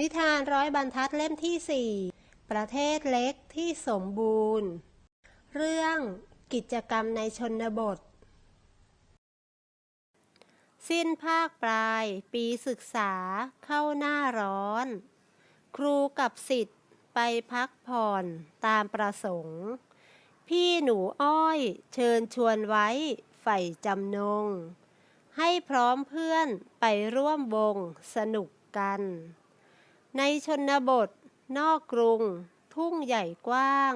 นิทานร้อยบรรทัดเล่มที่สี่ประเทศเล็กที่สมบูรณ์ เรื่องกิจกรรมในชนบท สิ้นภาคปลาย ปีศึกษาเข้าหน้าร้อน ครูกับสิทธิ์ไปพักผ่อนตามประสงค์ พี่หนูอ้อยเชิญชวนไว้ใฝ่จำนง ให้พร้อมเพื่อนไปร่วมวงสนุกกัน ในชนบท นอกกรุง ทุ่งใหญ่กว้าง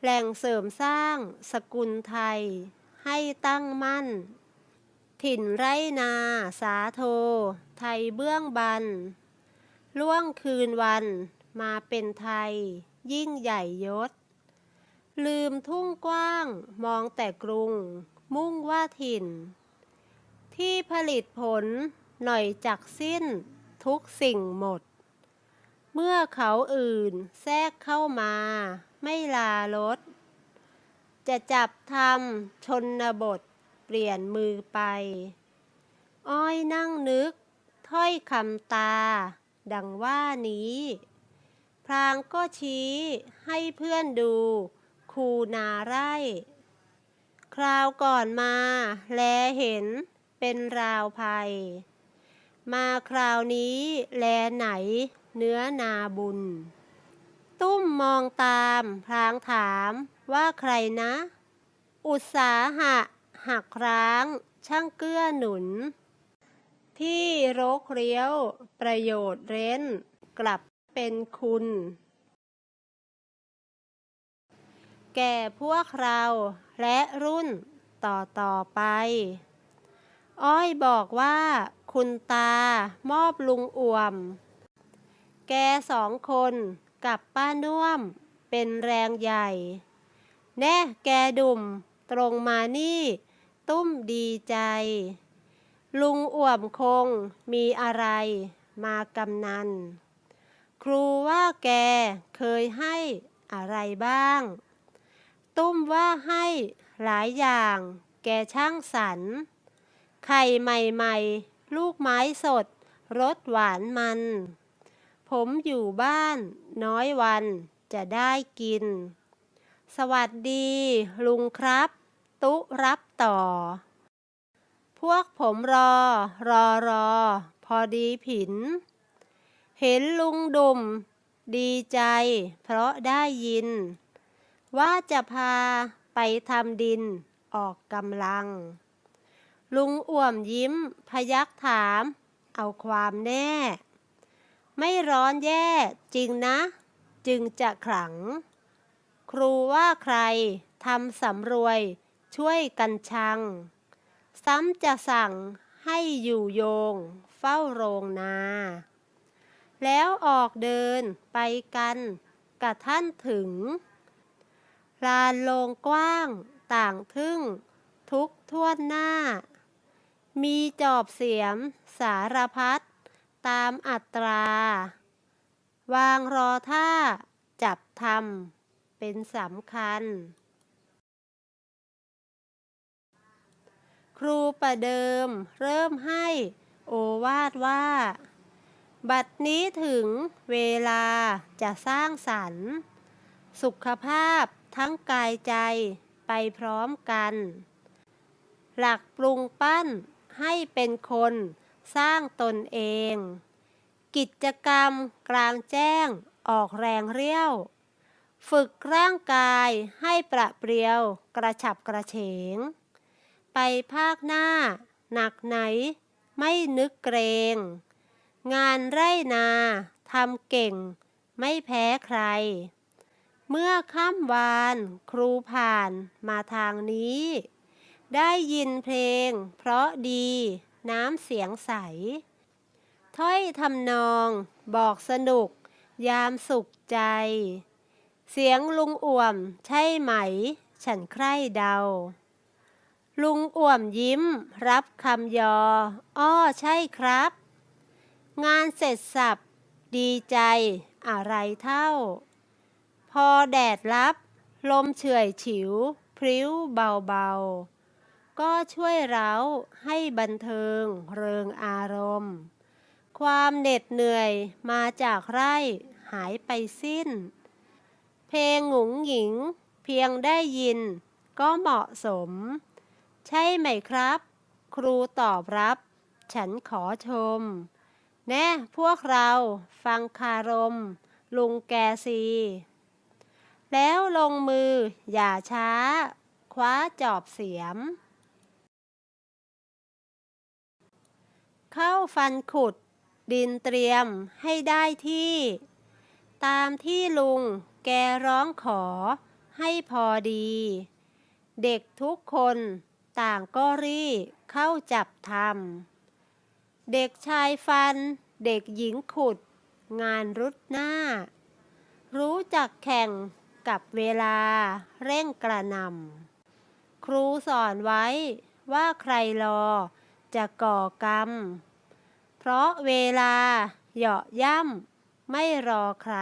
แหล่งเสริมสร้างสกุลไทย ให้ตั้งมั่น ถิ่นไรนาสาโท ไทยเบื้องบัน ล่วงคืนวันมาเป็นไทย ยิ่งใหญ่ยศ ลืมทุ่งกว้างมองแต่กรุง มุ่งว่าถิ่น ที่ผลิตผลหน่อยจักสิ้นทุกสิ่งหมด เมื่อเขาอื่นแทรกเข้ามา ไม่ลาลดจะจับทำชนบทเปลี่ยนมือไป อ้อยนั่งนึก ถ้อยคำตา ดังว่านี้ พรางก็ชี้ให้เพื่อนดู คูนาไร่ คราวก่อนมา แลเห็นเป็นราวภัย มาคราวนี้แลไหน เนื้อนาบุญ ตุ้มมองตามพลางถามว่าใครนะ อุตสาหะ หักร้าง ช่างเกื้อหนุน ที่รกเรียว ประโยชน์เร้น กลับเป็นคุณ แก่พวกเราและรุ่นต่อต่อไป อ้อยบอกว่า คุณตามอบลุงอ่วม แกสองคนกับป้าน่วมเป็นแรงใหญ่ แน่แกดุ่มตรงมานี่ ตุ้มดีใจ ลุงอ่วมคงมีอะไรมากำนัน ครูว่าแกเคยให้อะไรบ้าง ตุ้มว่าให้หลายอย่างแกช่างสรร ไข่ใหม่ ๆ ลูกไม้สดรสหวานมัน ผมอยู่บ้านน้อยวันจะได้กิน สวัสดี ลุงครับ ตุรับต่อ พวกผมรอ รอรอ พอดีผิน เห็นลุงดุม ดีใจ เพราะได้ยิน ว่าจะพาไปทำดินออกกำลัง ลุงอ่วมยิ้ม พยักถาม เอาความแน่ ไม่ร้อนแย่จริงนะ จึงจะขลัง ครูว่าใครทำสำรวยช่วยกันชัง ซ้ำจะสั่งให้อยู่โยง เฝ้าโรงนา แล้วออกเดินไปกันกับท่านถึง ลานโลงกว้างต่างทึ่งทุกท่วนหน้า มีจอบเสียมสารพัด ตามอัตรา วางรอท่า จับทำเป็นสำคัญ ครูประเดิมเริ่มให้โอวาดว่า บัดนี้ถึงเวลาจะสร้างสรรค์ สุขภาพทั้งกายใจไปพร้อมกัน หลักปรุงปั้นให้เป็นคน สร้างตนเอง กิจกรรมกลางแจ้ง ออกแรงเรี่ยว ฝึกร่างกายให้ประเปรียวกระฉับกระเฉง ไปภาคหน้า หนักไหน ไม่นึกเกรง งานไร่นาทำเก่ง ไม่แพ้ใคร เมื่อค่ำวานครูผ่านมาทางนี้ ได้ยินเพลงเพราะดี น้ำเสียงใส ถ้อยทำนองบอกสนุก ยามสุขใจ เสียงลุงอ่วมใช่ไหม ฉันใคร่เดา ลุงอ่วมยิ้ม รับคำยอ อ้อใช่ครับ งานเสร็จสับ ดีใจอะไรเท่า พอแดดรับ ลมเฉื่อยฉิว พริ้วเบาๆ ก็ช่วยเราให้บันเทิงเริงอารมณ์ ความเหน็ดเหนื่อยมาจากไร่หายไปสิ้น เพลงหงุงหญิงเพียงได้ยินก็เหมาะสม ใช่ไหมครับ ครูตอบรับ ฉันขอชม แน่พวกเราฟังคารม ลุงแกซีแล้วลงมืออย่าช้า คว้าจอบเสียม เข้าฟันขุด ดินเตรียมให้ได้ที่ ตามที่ลุงแกร้องขอให้พอดี เด็กทุกคนต่างก็รีเข้าจับทำเด็กชายฟัน เด็กหญิงขุด งานรุดหน้า รู้จักแข่งกับเวลาเร่งกระนำครูสอนไว้ว่าใครรอจะก่อกรรม เพราะเวลาเหยาะย่ำไม่รอใคร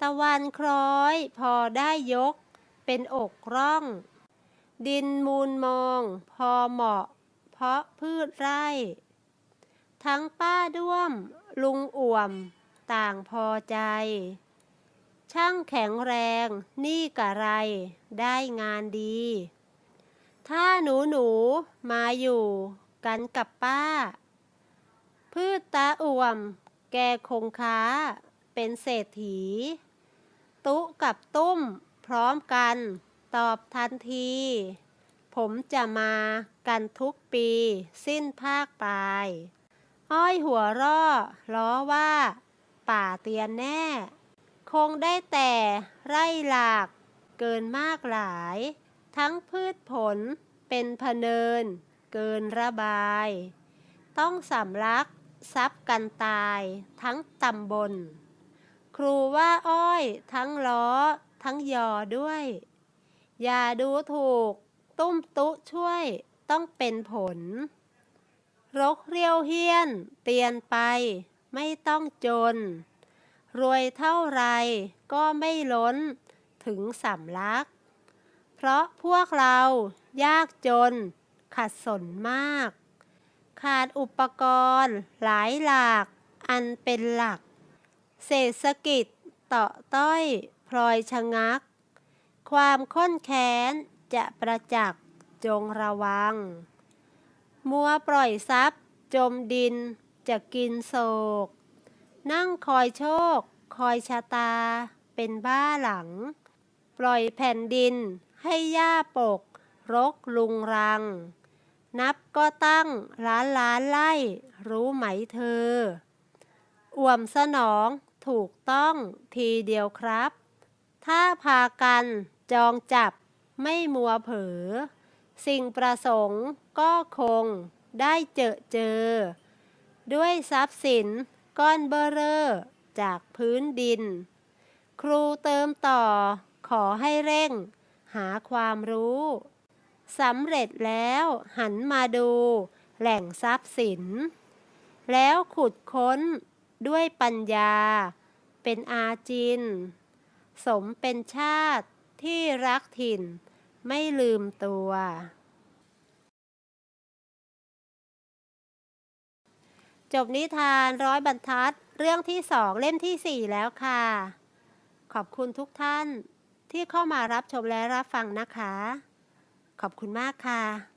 ตะวันคล้อยพอได้ยกเป็นอกร่อง ดินมูลมองพอเหมาะ เพราะพืชไร่ ทั้งป้าด้วมลุงอ่วมต่างพอใจ ช่างแข็งแรงนี่กะไรได้งานดี ถ้าหนูหนูมาอยู่กันกับป้า พืชตาอ่วม แกคงค้า เป็นเศรษฐี ตุกับตุ้ม พร้อมกัน ตอบทันที ผมจะมากันทุกปี สิ้นภาคปลาย อ้อยหัวร่อ ล้อว่า ป่าเตียนแน่ คงได้แต่ไร่หลากเกินมากหลาย ทั้งพืชผลเป็นพเนิน เกินระบาย ต้องสำลัก ซับกันตาย ทั้งตำบล ครูว่าอ้อย ทั้งล้อ ทั้งยอด้วย อย่าดูถูก ตุ้มตุช่วยต้องเป็นผล รกเรียวเฮียน เตียนไป ไม่ต้องจน รวยเท่าไรก็ไม่ล้นถึงสำลัก เพราะพวกเรายากจนขัดสนมาก ขาดอุปกรณ์ หลายหลาก อันเป็นหลัก เศรษฐกิจเต่อต้อยพลอยชะงัก ความข้นแค้นจะประจักษ์จงระวัง มัวปล่อยทรัพย์ จมดินจะกินโศก นั่งคอยโชค คอยชะตา เป็นบ้าหลัง ปล่อยแผ่นดินให้ย่าปก รกลุงรัง นับก็ตั้งล้านล้านไล่รู้ไหมเธอ อ่วมสนองถูกต้องทีเดียวครับ ถ้าพากันจองจับไม่มัวเผลอสิ่งประสงค์ก็คงได้เจอเจอ ด้วยทรัพย์สินก้อนเบอร์เรอจากพื้นดิน ครูเติมต่อขอให้เร่ง หาความรู้ สำเร็จแล้วหันมาดู แหล่งทรัพย์สิน แล้วขุดค้นด้วยปัญญา เป็นอาจิน สมเป็นชาติที่รักถิ่น ไม่ลืมตัว จบนิทานร้อยบรรทัดเรื่องที่สองเล่มที่สี่แล้วค่ะ ขอบคุณทุกท่านที่เข้ามารับชมและรับฟังนะคะ ขอบคุณมากค่ะ